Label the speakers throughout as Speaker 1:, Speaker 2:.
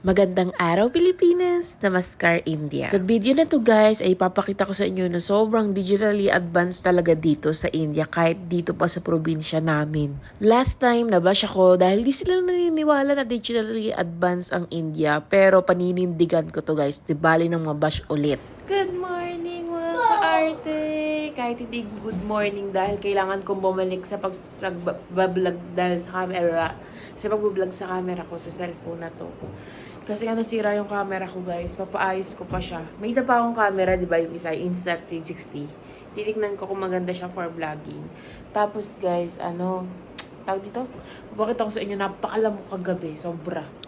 Speaker 1: Magandang araw Pilipinas, Namaskar India. Sa video na to guys ay papakita ko sa inyo na sobrang digitally advanced talaga dito sa India kahit dito pa sa probinsya namin. Last time nabash ako dahil di sila naniniwala na digitally advanced ang India pero paninindigan ko to guys, di bali nang mabash ulit. Good morning mga kaarte! Kahit hindi good morning dahil kailangan kong bumalik sa pag-vlog dahil sa camera sa pag-vlog sa camera ko sa cellphone na to. Kasi nga nasira yung camera ko guys, papaayos ko pa siya. May isa pa akong camera, di ba? Yung isa, Insta360. Titignan ko kung maganda siya for vlogging. Tapos guys, ano, tawag dito? Bakit ako sa inyo, napakalamok kagabi, sobra.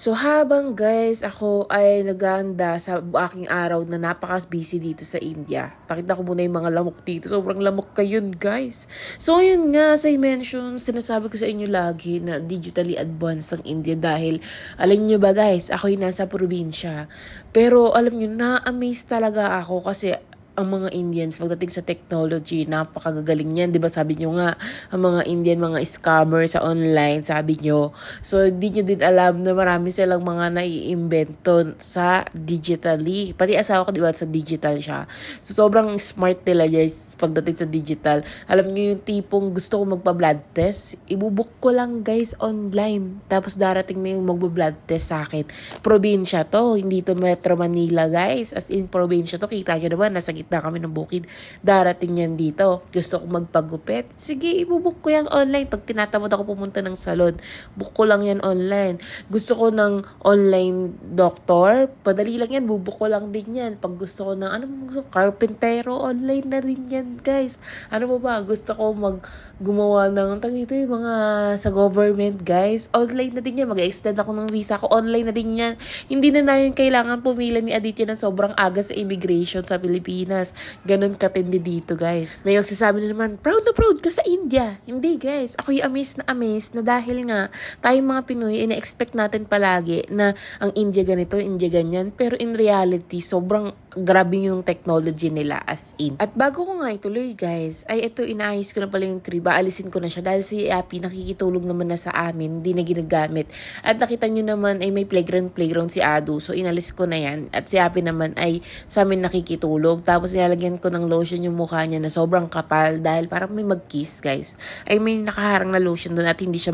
Speaker 1: So habang guys, ako ay naganda sa aking araw na napaka-busy dito sa India. Pakita ko muna yung mga lamok dito. Sobrang lamok kayon guys. So yun nga, as I mentioned, sinasabi ko sa inyo lagi na digitally advanced ang India dahil alam nyo ba guys, ako yung nasa probinsya. Pero alam nyo, na-amaze talaga ako kasi ang mga Indians pagdating sa technology, napakagagaling niyan. 'Di ba sabi niyo nga, ang mga Indian, mga scammer sa online, sabi niyo. So, hindi niyo din alam na marami silang mga naiimbento sa digitally. Pati asawa ko, 'di ba, sa digital siya. So, sobrang smart nila, guys, pagdating sa digital. Alam niyo yung tipong gusto ko magpa-blood test, ibubuk ko lang, guys, online. Tapos darating na yung magba-blood test sa akin. Probinsya to, hindi to Metro Manila, guys. As in, probinsya to. Kita niyo naman, nasa gitna kami ng bukid. Darating yan dito. Gusto ko magpagupit. Sige, ibubuk ko yan online. Pag tinatamad ako pumunta ng salon, book ko lang yan online. Gusto ko ng online doctor, padali lang yan. Bubuk ko lang din yan. Pag gusto ko ng, ano gusto carpentero, online na rin yan, guys. Ano mo ba? Gusto ko mag gumawa ng, tag dito yung mga sa government, guys. Online na din yan. Mag-extend ako ng visa ko. Online na din yan. Hindi na na yun kailangan pumila ni Aditya ng sobrang aga sa immigration sa Pilipinas. Ganon katindi dito, guys. May magsasabi na naman, proud na proud ka sa India. Hindi, guys. Ako yung amazed na amazed na dahil nga, tayong mga Pinoy, ina-expect natin palagi na ang India ganito, India ganyan. Pero in reality, sobrang grabe yung technology nila as in. At bago ko nga ituloy, guys, ay ito, inaayos ko na pala yung crib. Alisin ko na siya dahil si Appy nakikitulog naman na sa amin, hindi na ginagamit. At nakita nyo naman ay may playground playground si Adu. So inalis ko na yan. At si Appy naman ay sa amin nakikitulog. Tapos nilalagyan ko ng lotion yung mukha niya na sobrang kapal dahil parang may mag-kiss, guys. Ay may nakaharang na lotion doon at hindi siya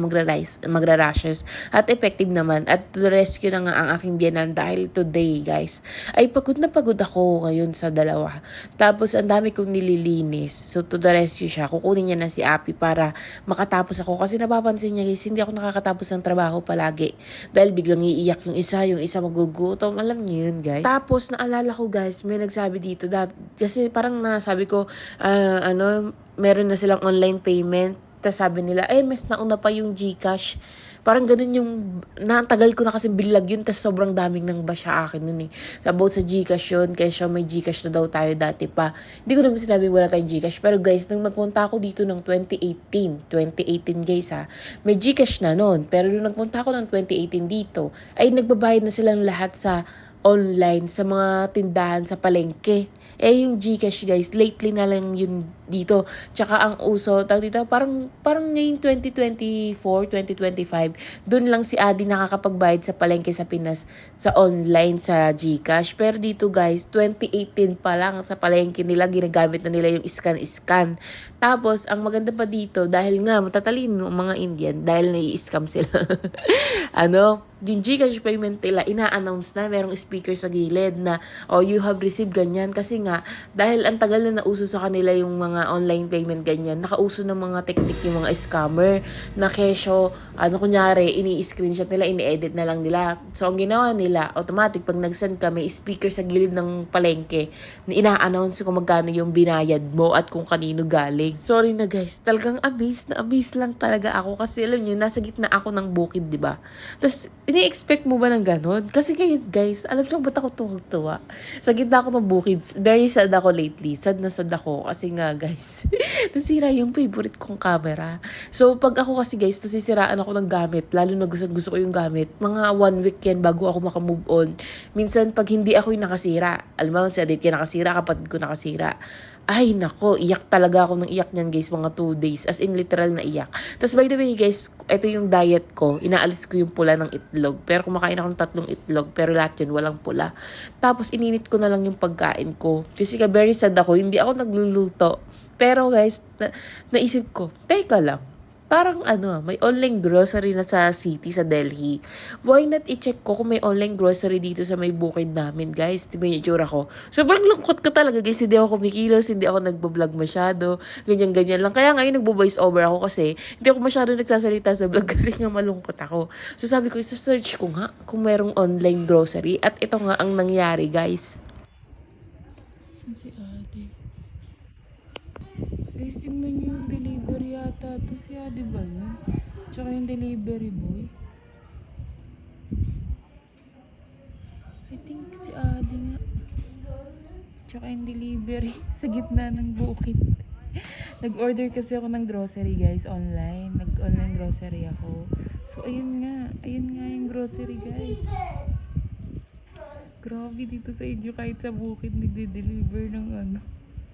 Speaker 1: magra-rashes. At effective naman. At rescue na nga ang aking biyanan dahil today, guys, ay pagod na pagod ako ngayon sa dalawa. Tapos ang dami kong nililinis. So to the rescue siya. Kukunin niya na si Appy para makatapos ako. Kasi napapansin niya guys, hindi ako nakakatapos ng trabaho palagi. Dahil biglang iiyak yung isa, yung isa magugutom. Alam niyo yun guys. Tapos naalala ko guys, may nagsabi dito. Dat, kasi parang nasabi ko, ah, ano, meron na silang online payment. Tapos sabi nila, eh, mas nauna pa yung Gcash. Parang ganun yung, natagal ko na kasi bilag yun, tapos sobrang daming nang ba siya akin nun eh. About sa Gcash yun, kaya siya may Gcash na daw tayo dati pa. Hindi ko naman sinabi wala tayong Gcash, pero guys, nang nagpunta ako dito ng 2018, 2018 guys ha, may Gcash na nun. Pero nung nagpunta ako ng 2018 dito, ay nagbabayad na silang lahat sa online, sa mga tindahan sa palengke. Eh, yung Gcash, guys, lately na lang yun dito. Tsaka ang uso, tawag dito, parang, parang ngayong 2024, 2025, dun lang si Adi nakakapagbayad sa palengke sa Pinas sa online, sa Gcash. Pero dito, guys, 2018 pa lang sa palengke nila, ginagamit na nila yung scan-scan. Tapos, ang maganda pa dito, dahil nga, matatalino ang mga Indian, dahil nai-scam sila. ano, yung Gcash payment nila, ina-announce na, merong speaker sa gilid na, oh, you have received ganyan. Kasi nga, dahil ang tagal na nauso sa kanila yung mga online payment ganyan, nakauso ng mga technique yung mga scammer na kesyo, ano kunyari, ini-screenshot nila, ini-edit na lang nila. So, ang ginawa nila, automatic, pag nag-send ka, may speaker sa gilid ng palengke, na ina-announce kung magkano yung binayad mo at kung kanino galing. Sorry na guys, talagang amazed na amazed lang talaga ako kasi alam niyo, nasa gitna ako ng bukid, di ba? Tapos, ini-expect mo ba ng ganon? Kasi guys, guys, alam niyo ba't ako tuwa Sa gitna ako ng bukid, very sad ako lately. Sad na sad ako kasi nga guys, nasira yung favorite kong camera. So, pag ako kasi guys, nasisiraan ako ng gamit, lalo na gusto, gusto ko yung gamit, mga one week yan bago ako makamove on. Minsan, pag hindi ako yung nakasira, alam mo, si Aditya nakasira, kapatid ko nakasira, Ay, nako, iyak talaga ako ng iyak niyan guys, mga 2 days. As in, literal na iyak. Tapos by the way guys, ito yung diet ko. Inaalis ko yung pula ng itlog. Pero kumakain ako ng tatlong itlog, pero lahat yun, walang pula. Tapos ininit ko na lang yung pagkain ko. Kasi ka very sad ako, hindi ako nagluluto. Pero guys, na- naisip ko, teka lang, parang ano, may online grocery na sa city, sa Delhi. Why not i-check ko kung may online grocery dito sa may bukid namin, guys? Di ba yung itsura ko? Sobrang lungkot ko talaga, guys. Hindi ako kumikilos, hindi ako nagbablog masyado. Ganyan-ganyan lang. Kaya ngayon nagbo-voice over ako kasi hindi ako masyado nagsasalita sa vlog kasi nga malungkot ako. So sabi ko, search ko nga kung merong online grocery. At ito nga ang nangyari, guys. Saan si Ate? Guys, tingnan niyo yung yata. Ito si Ate ba yun? Tsaka yung delivery boy. I think si Ate nga. Tsaka yung delivery sa gitna ng bukid. Nag-order kasi ako ng grocery guys online. Nag-online grocery ako. So ayun nga. Ayun nga yung grocery guys. Grabe dito sa inyo kahit sa bukid nagde-deliver ng ano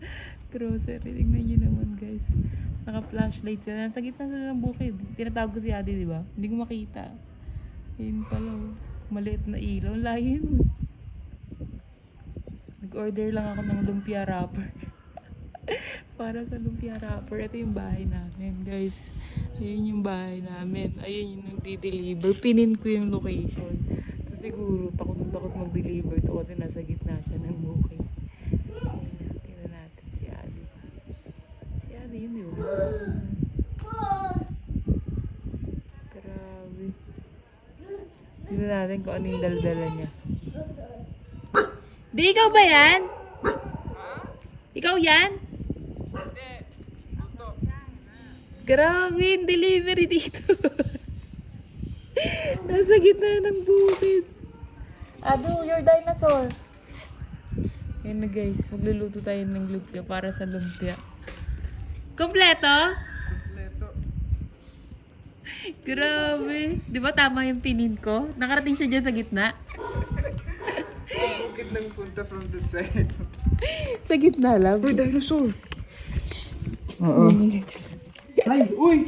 Speaker 1: grocery. Tingnan nyo naman guys. Naka-flashlight sila. Nasa gitna sila ng bukid. Tinatawag ko si Ate, di ba? Hindi ko makita. Ayun pala. oh. Maliit na ilaw. Layo nun. Nag-order lang ako ng lumpia wrapper. Para sa lumpia wrapper. Ito yung bahay namin, guys. Ayun yung bahay namin. Ayun yung nagdi-deliver. Pinin ko yung location. So siguro, takot na takot mag-deliver to kasi nasa gitna siya ng bukid. Ayun, Tingnan natin si Adi. Adi yun? Grabe. Tingnan natin kung ano yung daldala niya. Di ikaw ba yan? Ikaw yan? Grabe yung delivery dito. Nasa gitna ng bukid. Ado, your dinosaur. Yan na guys, magluluto tayo ng lumpia para sa lumpia. Kompleto?
Speaker 2: Kompleto.
Speaker 1: Grabe. Di ba tama yung pinin ko? Nakarating siya dyan sa gitna.
Speaker 2: Bukid lang punta from that side.
Speaker 1: Sa gitna lang.
Speaker 2: Uy, dinosaur!
Speaker 1: Oo.
Speaker 2: Ay, uy!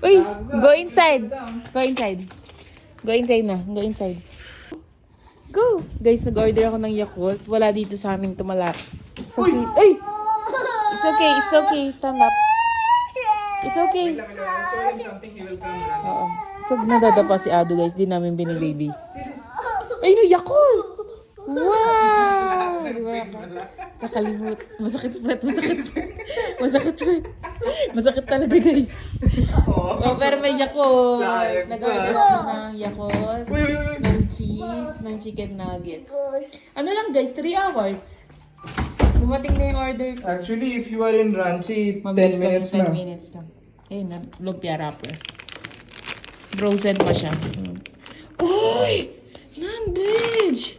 Speaker 1: Uy, go inside. Go inside. Go inside na. Go inside. Go! Guys, nag-order ako ng Yakult. Wala dito sa amin tumala. Sa
Speaker 2: Uy!
Speaker 1: si- Ay! It's okay, it's okay. Stand up. It's okay. Oo. Pag nadadapa si Ado, guys, di namin binibaby. Ay, no, Yakult! Wow! Di ba? Kakalimut. Masakit pa. Masakit. Masakit pa. Masakit talaga, guys. Oh, pero may.
Speaker 2: Sayang
Speaker 1: Nag-order ako ng
Speaker 2: uy!
Speaker 1: ng cheese, ng chicken nuggets. Ano lang guys, 3 hours. Dumating na yung order ko.
Speaker 2: Actually, if you are in Ranchi, 10
Speaker 1: Mabilis lang,
Speaker 2: minutes
Speaker 1: 10
Speaker 2: na.
Speaker 1: minutes lang. Ayun na, lumpia wrapper. Frozen pa siya. Uy! Non-veg!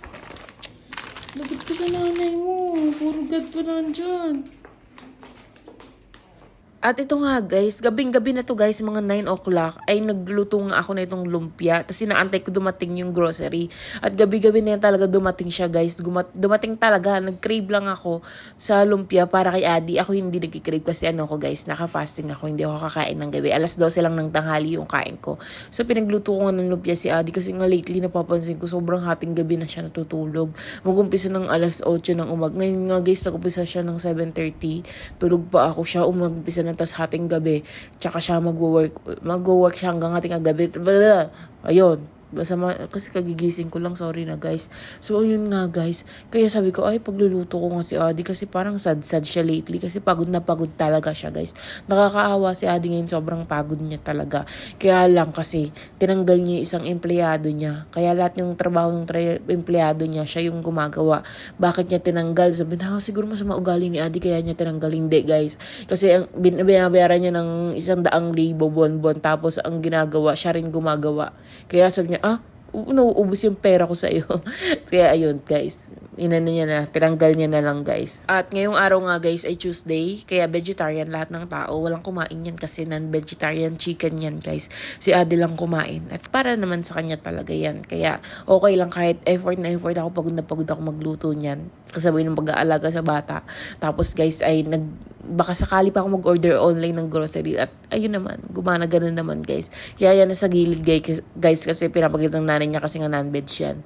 Speaker 1: Lagot ka sa nanay mo. Puro gad pa nandyan. At ito nga guys, gabing-gabi na to guys, mga 9 o'clock, ay nagluto nga ako na itong lumpia. Tapos inaantay ko dumating yung grocery. At gabi-gabi na yan talaga dumating siya guys. Gumat dumating talaga, nag-crave lang ako sa lumpia para kay Adi. Ako hindi nag-crave kasi ano ko guys, naka-fasting ako, hindi ako kakain ng gabi. Alas 12 lang ng tanghali yung kain ko. So pinagluto ko nga ng lumpia si Adi kasi nga lately napapansin ko sobrang hating gabi na siya natutulog. Mag-umpisa ng alas 8 ng umag. Ngayon nga guys, nag-umpisa siya ng 7.30. Tulog pa ako siya, umag-umpisa na tas hating gabi. Tsaka siya mag-work, mag-work siya hanggang hating gabi. Ayun. Basta ma- kasi kagigising ko lang, sorry na guys. So, ayun nga guys. Kaya sabi ko, ay, pagluluto ko nga si Adi kasi parang sad-sad siya lately. Kasi pagod na pagod talaga siya guys. Nakakaawa si Adi ngayon, sobrang pagod niya talaga. Kaya lang kasi, tinanggal niya yung isang empleyado niya. Kaya lahat ng trabaho ng tra- empleyado niya, siya yung gumagawa. Bakit niya tinanggal? Sabi na, "Ah, siguro masama ugali ni Adi kaya niya tinanggal. Hindi guys. Kasi ang bin- binabayaran niya ng isang daang libo buwan-buwan. Tapos ang ginagawa, siya rin gumagawa. Kaya sabi niya, ah, u- nauubos yung pera ko sa iyo. Kaya ayun, guys. inano niya na, tinanggal niya na lang guys. At ngayong araw nga guys ay Tuesday, kaya vegetarian lahat ng tao. Walang kumain yan kasi non-vegetarian chicken yan guys. Si Ate lang kumain. At para naman sa kanya talaga yan. Kaya okay lang kahit effort na effort ako, pagod na pagod ako magluto niyan. Kasabay ng pag-aalaga sa bata. Tapos guys ay nag baka sakali pa ako mag-order online ng grocery at ayun naman, gumana ganun naman guys. Kaya yan nasa gilid guys, kasi pinapakita ng nanay niya kasi nga non-veg yan.